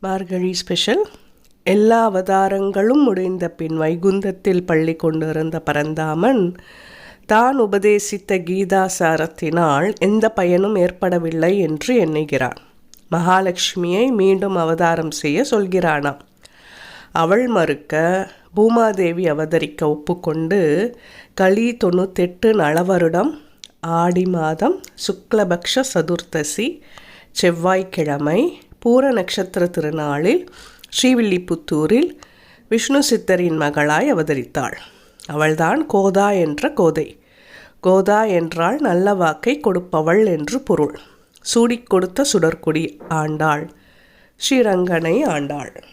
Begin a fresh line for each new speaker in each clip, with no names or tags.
மார்கழி special எல்லா அவதாரங்களும் முடிந்த பின் வைகுந்தத்தில் பள்ளி கொண்டிருந்த பரந்தாமன் தான் உபதேசித்த கீதாசாரத்தினால் எந்த பயனும் ஏற்படவில்லை என்று எண்ணுகிறான். மகாலட்சுமியை மீண்டும் அவதாரம் செய்ய சொல்கிறானாம். அவள் மறுக்க பூமாதேவி அவதரிக்க ஒப்புக்கொண்டு களி தொண்ணூத்தெட்டு நளவருடம் ஆடி மாதம் சுக்லபக்ஷ சதுர்த்தசி செவ்வாய்க்கிழமை பூர நட்சத்திர திருநாளில் ஸ்ரீவில்லிபுத்தூரில் விஷ்ணு சித்தரின் மகளாய் அவதரித்தாள். அவள்தான் கோதா என்ற கோதை. கோதா என்றால் நல்ல வாக்கை கொடுப்பவள் என்று பொருள். சூடிக் கொடுத்த சுடற்குடி ஆண்டாள். ஸ்ரீரங்கனை ஆண்டாள்.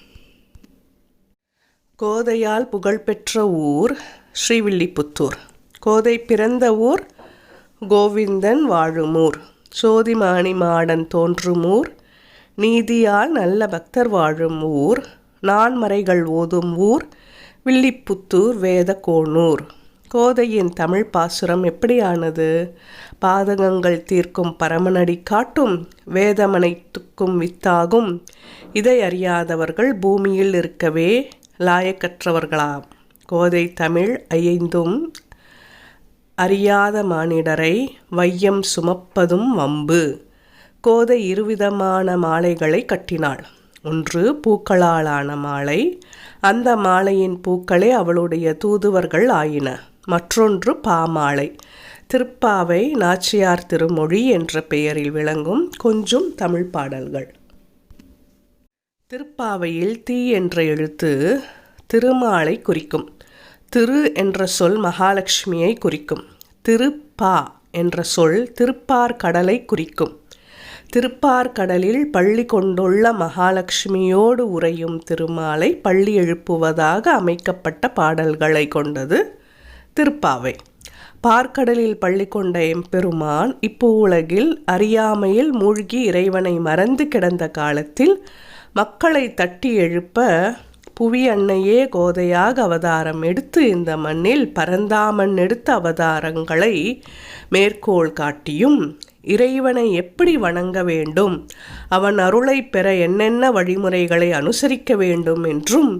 கோதையால் புகழ்பெற்ற ஊர் ஸ்ரீவில்லிபுத்தூர். கோதை பிறந்த ஊர் கோவிந்தன் வாழுமூர். சோதிமாணி மாடன் தோன்றுமூர் ஊர் நீதியால் நல்ல பக்தர் வாழும் ஊர் நான்மறைகள் ஓதும் ஊர் வில்லிப்புத்தூர் வேத கோதையின் தமிழ் பாசுரம் எப்படியானது? பாதகங்கள் தீர்க்கும் பரமனடி காட்டும் வேதமனைத்துக்கும் வித்தாகும். இதை அறியாதவர்கள் பூமியில் இருக்கவே லாயக்கற்றவர்களாம். கோதை தமிழ் ஐந்தும் அறியாத மானிடரை வையம் சுமப்பதும் வம்பு. கோதை இருவிதமான மாலைகளை கட்டினாள். ஒன்று பூக்களாலான மாலை. அந்த மாலையின் பூக்களே அவளுடைய தூதுவர்கள் ஆயின. மற்றொன்று பாமாலை திருப்பாவை நாச்சியார் திருமொழி என்ற பெயரில் விளங்கும் கொஞ்சம் தமிழ் பாடல்கள். திருப்பாவையில் தீ என்ற எழுத்து திருமாலை குறிக்கும். திரு என்ற சொல் மகாலட்சுமியை குறிக்கும். திருப்பா என்ற சொல் திருப்பார் கடலை குறிக்கும். திருப்பார்கடலில் பள்ளி கொண்டுள்ள மகாலட்சுமியோடு உறையும் திருமாலை பள்ளி எழுப்புவதாக அமைக்கப்பட்ட பாடல்களை கொண்டது திருப்பாவை. பார்க்கடலில் பள்ளி கொண்ட எம்பெருமான் இப்போ உலகில் அறியாமையில் மூழ்கி இறைவனை மறந்து கிடந்த காலத்தில் மக்களை தட்டி எழுப்ப புவி அன்னையே கோதையாக அவதாரம் எடுத்து இந்த மண்ணில் பரந்தாமன் எடுத்த அவதாரங்களை மேற்கோள் காட்டியும் இறைவனை எப்படி வணங்க வேண்டும் அவன் அருளை பெற என்னென்ன வழிமுறைகளை அனுசரிக்க வேண்டும் என்றும்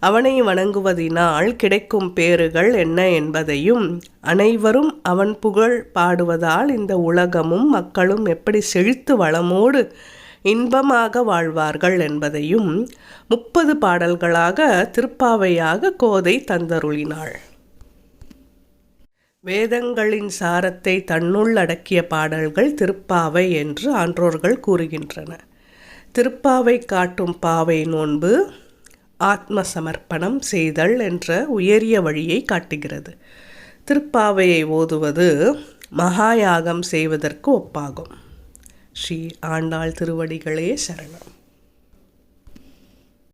அவனை வணங்குவதினால் கிடைக்கும் பேறுகள் என்ன என்பதையும் அனைவரும் அவன் புகழ் பாடுவதால் இந்த உலகமும் மக்களும் எப்படி செழித்து வளமோடு இன்பமாக வாழ்வார்கள் என்பதையும் முப்பது பாடல்களாக திருப்பாவையாக கோதை தந்தருளினாள். வேதங்களின் சாரத்தை தன்னுள் அடக்கிய பாடல்கள் திருப்பாவை என்று ஆன்றோர்கள் கூறுகின்றன. திருப்பாவை காட்டும் பாவை நோன்பு ஆத்ம சமர்ப்பணம் செய்தல் என்ற உயரிய வழியை காட்டுகிறது. திருப்பாவையை ஓதுவது மகாயாகம் செய்வதற்கு ஒப்பாகும். ஸ்ரீ ஆண்டாள் திருவடிகளே சரணம்.